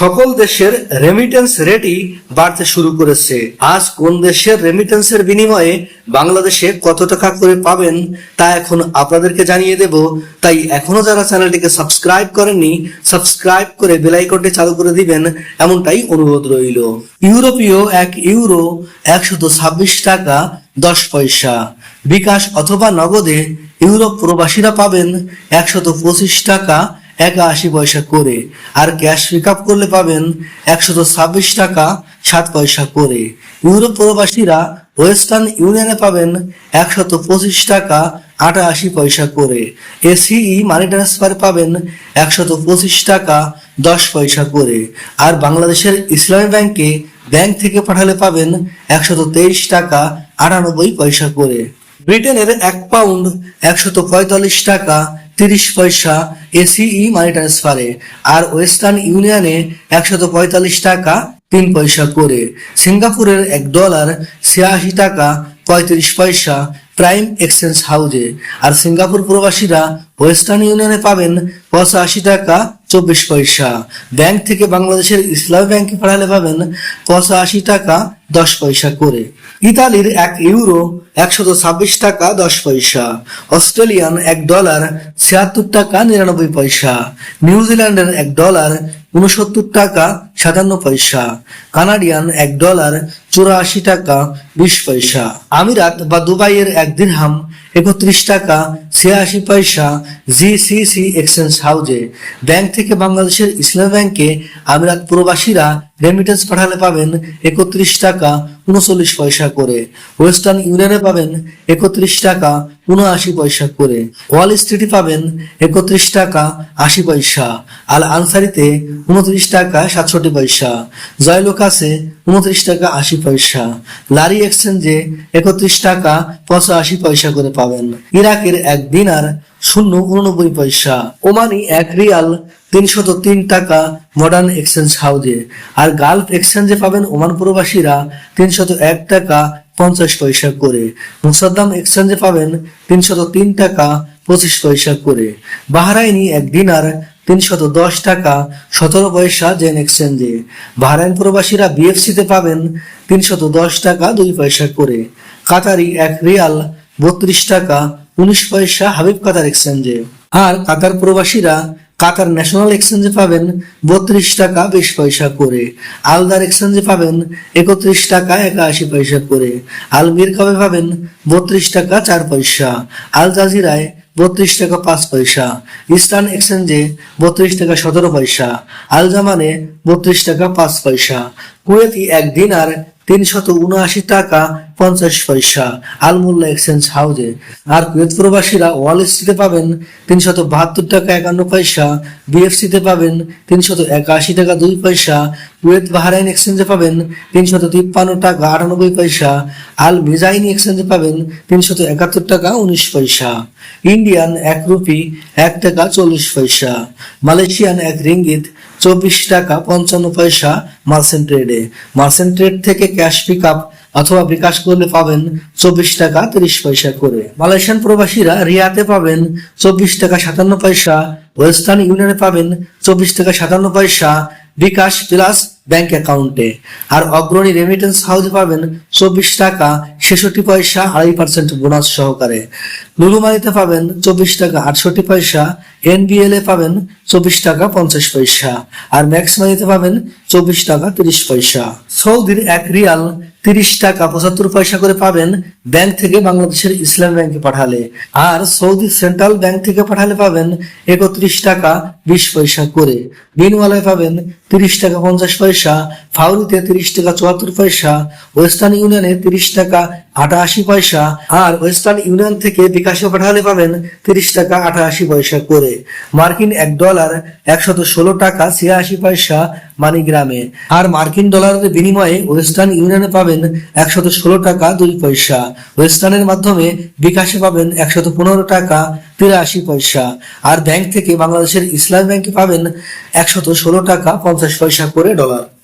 সকল দেশের রেমিটেন্স রেটই বাড়তে শুরু করেছে। আজ কোন দেশের রেমিটেন্সের বিনিময়ে বাংলাদেশে কত টাকা করে পাবেন তা এখন আপনাদেরকে জানিয়ে দেব। তাই এখনও যারা চ্যানেলটিকে সাবস্ক্রাইব করেননি সাবস্ক্রাইব করে বেল আইকনটি চালু করে দিবেন, এমনটাই অনুরোধ রইল। ইউরোপীয় এক ইউরো একশত ছাব্বিশ টাকা দশ পয়সা। বিকাশ অথবা নগদে ইউরোপ প্রবাসীরা পাবেন একশত পঁচিশ টাকা একাশি পয়সা করে। আর ক্যাশ পিক আপ করলে পাবেন একশত ছাব্বিশ টাকা, সাত পয়সা করে। ইউরোপ প্রবাসীরা ওয়েস্টার্ন ইউনিয়নে পাবেন একশত পঁচিশ টাকা, আটাশি পয়সা করে। এসিই মানি ট্রান্সফার পাবেন একশত পঁচিশ টাকা, দশ পয়সা করে। আর বাংলাদেশের ইসলামী ব্যাংকে ব্যাংক থেকে পাঠালে পাবেন একশত তেইশ টাকা, আটানব্বই পয়সা করে। ব্রিটেনের এক পাউন্ড একশত পঁয়তাল্লিশ টাকা তিরিশ পয়সা এসিই মানি ট্রান্সফারে আর ওয়েস্টার্ন ইউনিয়নে একশত পঁয়তাল্লিশ টাকা তিন পয়সা করে। সিঙ্গাপুরের এক ডলার ছিয়াশি টাকা পঁয়ত্রিশ পয়সা প্রাইম এক্সচেঞ্জ হাউজে আর সিঙ্গাপুর প্রবাসীরা ওয়েস্টার্ন ইউনিয়নে পাবেন পঁচাশি টাকা চব্বিশ পয়সা। ব্যাংক থেকে বাংলাদেশের ইসলামী ব্যাংকে পাঠালে পাবেন পঁচাশি টাকা দশ পয়সা করে। ইতালির এক ইউরো একশত ছাব্বিশ টাকা দশ পয়সা। অস্ট্রেলিয়ান এক ডলার ছিয়াত্তর টাকা নিরানব্বই পয়সা। নিউজিল্যান্ডের এক ডলার উনসত্তর টাকা সাতান্ন পয়সা। কানাডিয়ান এক ডলার চুরাশি টাকা বিশ পয়সা। আমিরাত বা দুবাইয়ের এক দিরহাম একত্রিশ টাকা, ছিয়াশি পয়সা জি সি সি এক্সচেঞ্জ হাউজে ব্যাংক থেকে বাংলাদেশের ইসলাম ব্যাংকে আমিরাত প্রবাসীরা রেমিটেন্স পাঠালে পাবেন একত্রিশ টাকা উনচল্লিশ পয়সা করে। ওয়েস্টার্ন ইউনিয়নে পাবেন একত্রিশ টাকা উনআশি পয়সা করে। ওয়াল স্ট্রিটে পাবেন একত্রিশ টাকা আশি পয়সা। আল আনসারিতে উনত্রিশ টাকা সাতষট্টি পয়সা। জয়লোকাসে উনত্রিশ টাকা আশি পয়সা। লারি এক্সচেঞ্জে একত্রিশ টাকা পঁচাশি পয়সা করে পাবেন। ইরাকের এক দিনার শূন্য উননব্বই পয়সা। ওমানি এক রিয়াল তিনশত তিন টাকা মডার্ন এক্সচেঞ্জ হাউজে আর গালফ এক্সচেঞ্জে পাবেন ওমান প্রবাসীরা তিনশত এক টাকা পঞ্চাশ পয়সা করে। মুসাদ্দাম এক্সচেঞ্জে পাবেন তিনশত তিন টাকা পঁচিশ পয়সা করে। বাহরাইনি এক দিনার তিনশত দশ টাকা সতেরো পয়সা জেন এক্সচেঞ্জে বাহরাইন প্রবাসীরা বিএফসিতে পাবেন তিনশত দশ টাকা দুই পয়সা করে। কাতারি এক রিয়াল বত্রিশ টাকা উনিশ পয়সা হাবিব কাতার এক্সচেঞ্জে আর কাতার প্রবাসীরা কাতার ন্যাশনাল এক্সচেঞ্জে পাবেন বত্রিশ টাকা বিশ পয়সা করে। আলদার এক্সচেঞ্জে পাবেন একত্রিশ টাকা একাশি পয়সা করে। আল মিরকাবে পাবেন বত্রিশ টাকা চার পয়সা। আল জাজিরায় বত্রিশ টাকা পাঁচ পয়সা। ইস্টার্ন এক্সচেঞ্জে বত্রিশ টাকা সতেরো পয়সা। আল জামানে বত্রিশ টাকা পাঁচ পয়সা। কুয়েতি এক দিনার তিনশত উনআশি টাকা পঞ্চাশ পয়সা, আলমুল্লা এক্সচেঞ্জ হাউজে আর কুয়েত প্রবাসীরা ওয়াল স্ট্রিটে পাবেন তিনশত বাহাত্তর টাকা একান্ন পয়সা বিএফসিতে পাবেন তিনশত একাশি টাকা দুই পয়সা, কুয়েত বাহরাইন এক্সচেঞ্জে পাবেন তিনশত তিপ্পান্ন টাকা আটানব্বই পয়সা, আল মিজাইন এক্সচেঞ্জে পাবেন তিনশত একাত্তর টাকা উনিশ পয়সা। ইন্ডিয়ান এক রুপি এক টাকা চল্লিশ পয়সা। মালয়েশিয়ান এক রিঙ্গিত চব্বিশ টাকা পঞ্চান্ন পয়সা মার্সেন্ট ট্রেডে। মার্সেন্ট ট্রেড থেকে ক্যাশ পিক আপ অথবা বিকাশ করলে পাবেন চব্বিশ টাকা তিরিশ পয়সা করে। মালয়েশিয়ান প্রবাসীরা রিয়াতে পাবেন চব্বিশ টাকা সাতান্ন পয়সা, ওয়েস্টার্ন ইউনিয়নে পাবেন চব্বিশ টাকা সাতান্ন পয়সা, বিকাশ প্লাস ব্যাংক অ্যাকাউন্টে। আর অগ্রণী রেমিটেন্স হাউসে পাবেন চব্বিশ টাকা, ছেষট্টি পয়সা, আড়াই পার্সেন্ট বোনাস সহকারে। লুলুমানিতে পাবেন চব্বিশ টাকা, আটষট্টি পয়সা এনবিএল এ পাবেন চব্বিশ টাকা, পঞ্চাশ পয়সা। আর ম্যাক্স মানিতে পাবেন চব্বিশ টাকা, তিরিশ পয়সা। সৌদির এক রিয়াল তিরিশ টাকা, পঁচাত্তর পয়সা করে পাবেন ব্যাংক থেকে বাংলাদেশের ইসলাম ব্যাংকে পাঠালে। আর সৌদি সেন্ট্রাল ব্যাংক থেকে পাঠালে পাবেন একত্রিশ টাকা, বিশ পয়সা করে। বিনওয়ালায় পাবেন তিরিশ টাকা, পঞ্চাশ পয়সা ফাউরিতে তিরিশ টাকা চুয়াত্তর পয়সা, ওয়েস্টার্ন ইউনিয়নে তিরিশ টাকা আটাশি পয়সা, আর ওয়েস্টার্ন ইউনিয়ন থেকে বিকাশে পাঠালে পাবেন তিরিশ টাকা আটাশি পয়সা করে। মার্কিন এক ডলার একশত ষোলো টাকা ছিয়াশি পয়সা মানিগ্রামে। আর মার্কিন ডলারের বিনিময়ে ওয়েস্টার্ন ইউনিয়নে পাবেন একশত ষোলো টাকা দুই পয়সা। ওয়েস্টার্নের মাধ্যমে বিকাশে পাবেন একশত পনেরো টাকা তিরাশি পয়সা। আর ব্যাংক থেকে বাংলাদেশের ইসলাম ব্যাংকে পাবেন একশত ষোলো টাকা পঞ্চাশ পয়সা করে ডলার।